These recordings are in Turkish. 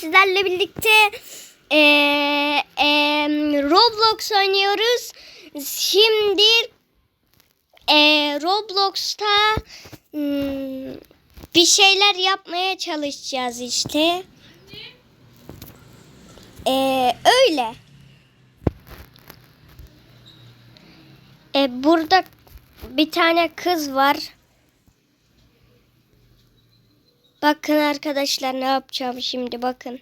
Sizlerle birlikte eee, eee, Roblox oynuyoruz. Şimdi eee, Roblox'ta hmm, bir şeyler yapmaya çalışacağız işte. Eee, öyle. E, burada bir tane kız var. Bakın arkadaşlar ne yapacağım şimdi bakın.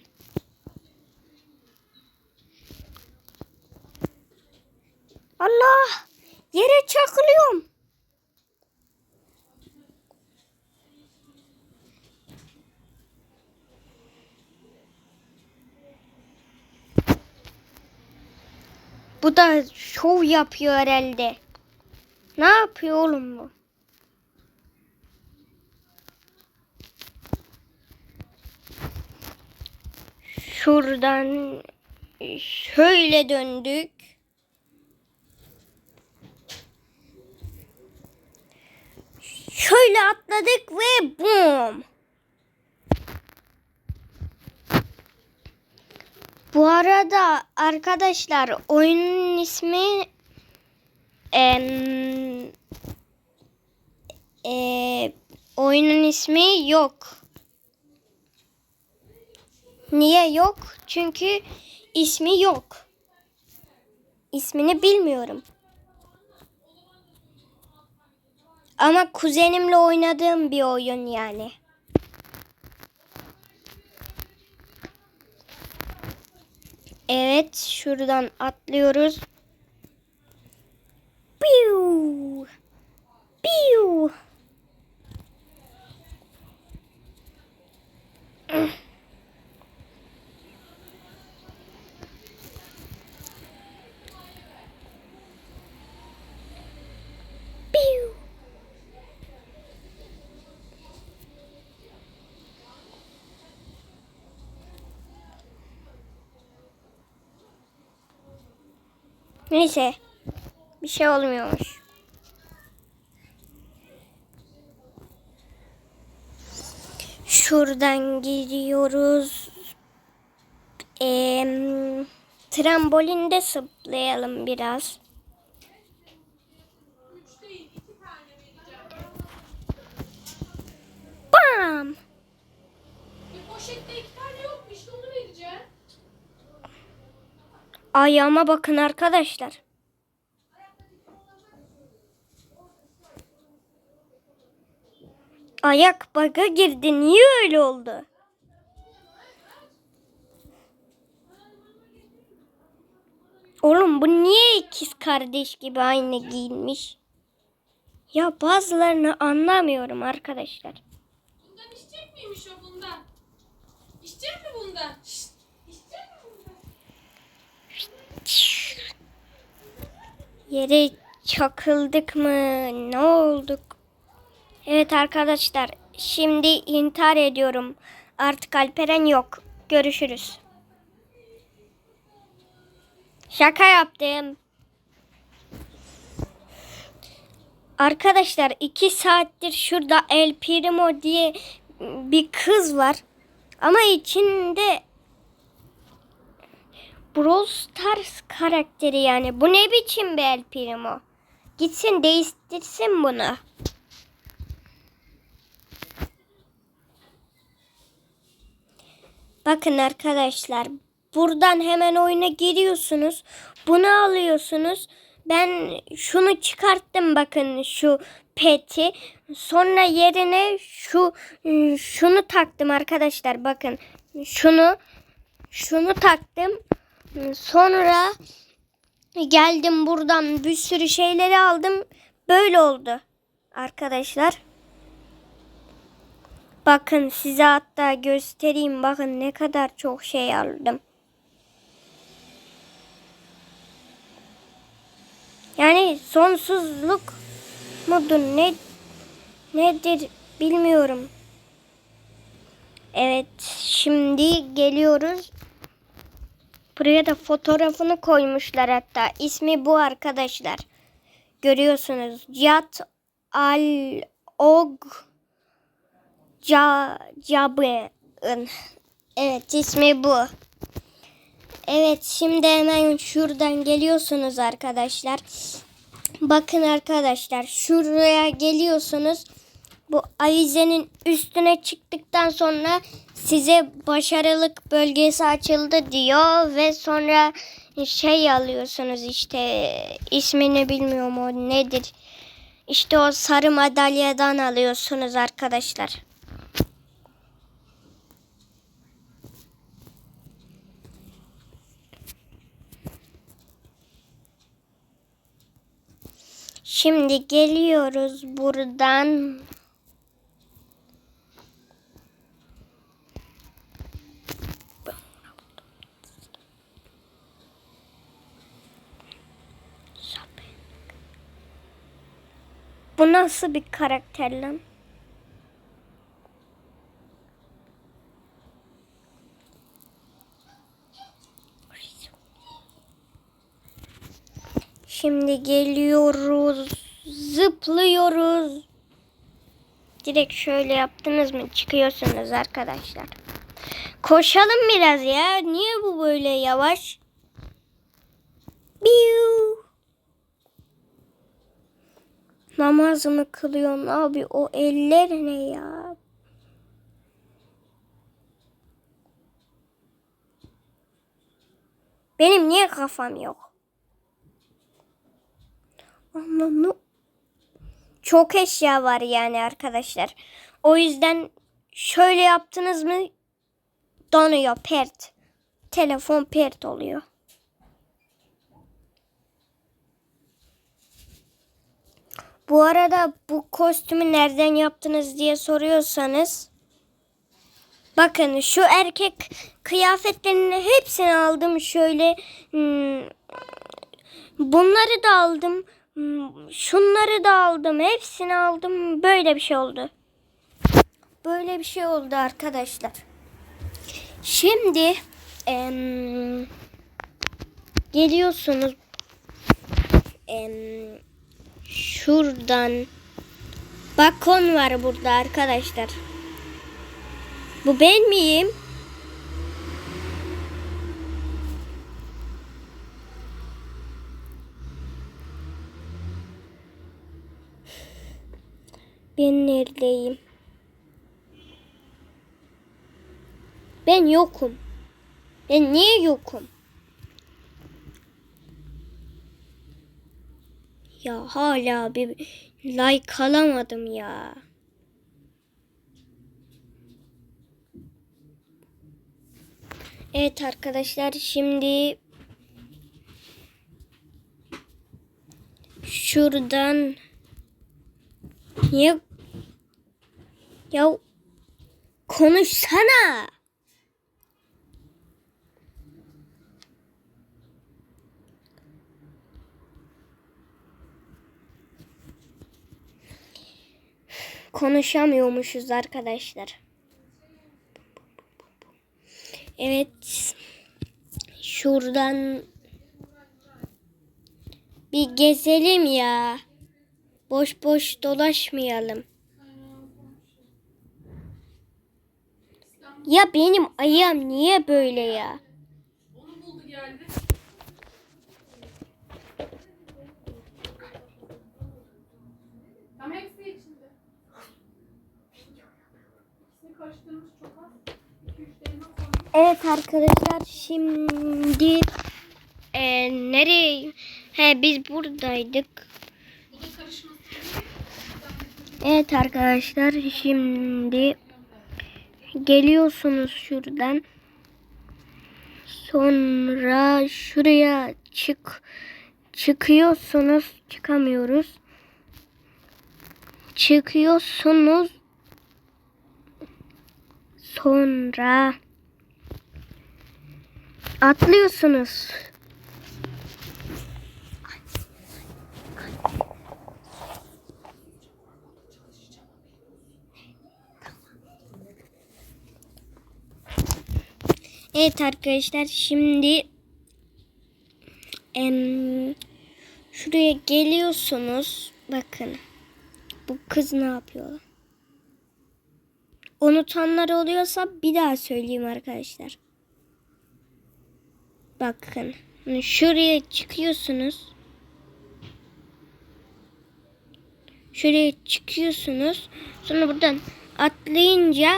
Allah! Yere çakılıyorum. Bu da şov yapıyor herhalde. Ne yapıyor oğlum bu? Şuradan şöyle döndük. Şöyle atladık ve bum. Bu arada arkadaşlar oyunun ismi em, e, oyunun ismi yok. Niye yok? Çünkü ismi yok. İsmini bilmiyorum. Ama kuzenimle oynadığım bir oyun yani. Evet, şuradan atlıyoruz. Piu! Piu! Piu! Neyse. Bir şey olmuyormuş. Şuradan gidiyoruz. Eee trambolinde zıplayalım biraz. Bam! Bir poşette iki tane yok mu? İşte onu vereceğim. Ayağıma bakın arkadaşlar. Ayak baga girdi. Niye öyle oldu? Oğlum bu niye ikiz kardeş gibi aynı giyinmiş? Ya bazılarını anlamıyorum arkadaşlar. Yere çakıldık mı? Ne olduk? Evet arkadaşlar. Şimdi intihar ediyorum. Artık Alperen yok. Görüşürüz. Şaka yaptım. Arkadaşlar iki saattir şurada El Primo diye bir kız var. Ama içinde Brawl Stars karakteri yani. Bu ne biçim bir El Primo? Gitsin değiştirsin bunu. Bakın arkadaşlar. Buradan hemen oyuna giriyorsunuz. Bunu alıyorsunuz. Ben şunu çıkarttım bakın şu peti. Sonra yerine şu şunu taktım arkadaşlar. Bakın şunu şunu taktım. Sonra geldim buradan bir sürü şeyleri aldım. Böyle oldu arkadaşlar. Bakın size hatta göstereyim. Bakın ne kadar çok şey aldım. Yani sonsuzluk mudur ne nedir bilmiyorum. Evet şimdi geliyoruz. Buraya da fotoğrafını koymuşlar hatta. İsmi bu arkadaşlar. Görüyorsunuz. Cihat Al Og Ca Cabın. Evet ismi bu. Evet şimdi hemen şuradan geliyorsunuz arkadaşlar. Bakın arkadaşlar şuraya geliyorsunuz. Bu avizenin üstüne çıktıktan sonra size başarılık bölgesi açıldı diyor ve sonra şey alıyorsunuz işte ismini bilmiyorum o nedir. İşte o sarı madalyadan alıyorsunuz arkadaşlar. Şimdi geliyoruz buradan. Bu nasıl bir karakter lan? Şimdi geliyoruz. Zıplıyoruz. Direkt şöyle yaptınız mı çıkıyorsunuz arkadaşlar. Koşalım biraz ya. Niye bu böyle yavaş? Namazımı kılıyorum abi. O eller ne ya? Benim niye kafam yok? Anlamı çok eşya var yani arkadaşlar. O yüzden şöyle yaptınız mı donuyor pert. Telefon pert oluyor. Bu arada bu kostümü nereden yaptınız diye soruyorsanız bakın şu erkek kıyafetlerinin hepsini aldım şöyle hmm, bunları da aldım hmm, şunları da aldım hepsini aldım böyle bir şey oldu. Böyle bir şey oldu arkadaşlar. Şimdi em, geliyorsunuz em, şuradan balkon var burada arkadaşlar. Bu ben miyim? Ben neredeyim? Ben yokum. Ben niye yokum? Ya hala bir like alamadım ya. Evet arkadaşlar şimdi şuradan niye ya konuşsana. Konuşamıyormuşuz arkadaşlar. Evet. Şuradan bir gezelim ya. Boş boş dolaşmayalım. Ya benim ayağım niye böyle ya? Onu buldu geldi. Evet arkadaşlar şimdi e, nereye? He biz buradaydık. Evet arkadaşlar şimdi geliyorsunuz şuradan. Sonra şuraya çık çıkıyorsunuz. Çıkamıyoruz. Çıkıyorsunuz. Sonra atlıyorsunuz. Evet arkadaşlar şimdi em, şuraya geliyorsunuz. Bakın bu kız ne yapıyor? unutanlar oluyorsa bir daha söyleyeyim arkadaşlar. Bakın. Şuraya çıkıyorsunuz. Şuraya çıkıyorsunuz. Sonra buradan atlayınca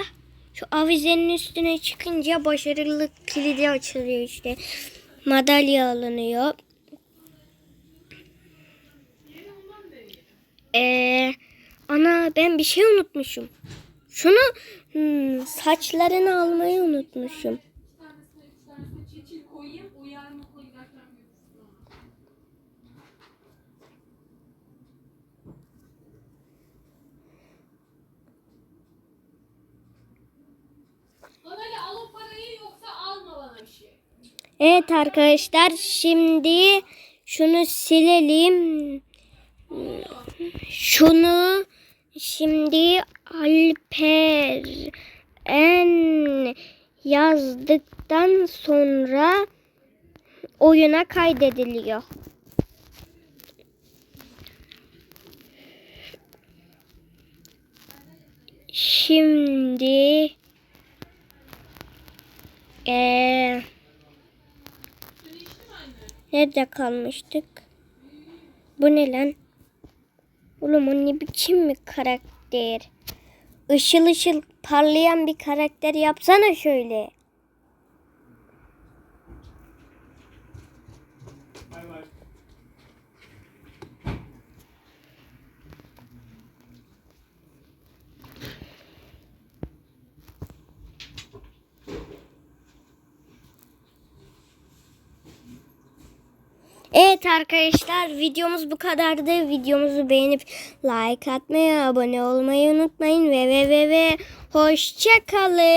şu avizenin üstüne çıkınca başarılılık kilidi açılıyor işte. Madalya alınıyor. Ee, ana ben bir şey unutmuşum. Şunu hmm, saçlarını almayı unutmuşum. Çiçil koyayım. O yarın giderken parayı yoksa alma bana bir şey. Evet arkadaşlar şimdi şunu silelim. Şunu şimdi Alper en yazdıktan sonra oyuna kaydediliyor. Şimdi anne? Nerede kalmıştık? Bu ne lan? Oğlum o ne biçim bir karakter? Işıl ışıl parlayan bir karakter yapsana şöyle. Evet arkadaşlar videomuz bu kadardı. Videomuzu beğenip like atmayı, abone olmayı unutmayın ve ve ve ve hoşça kalın.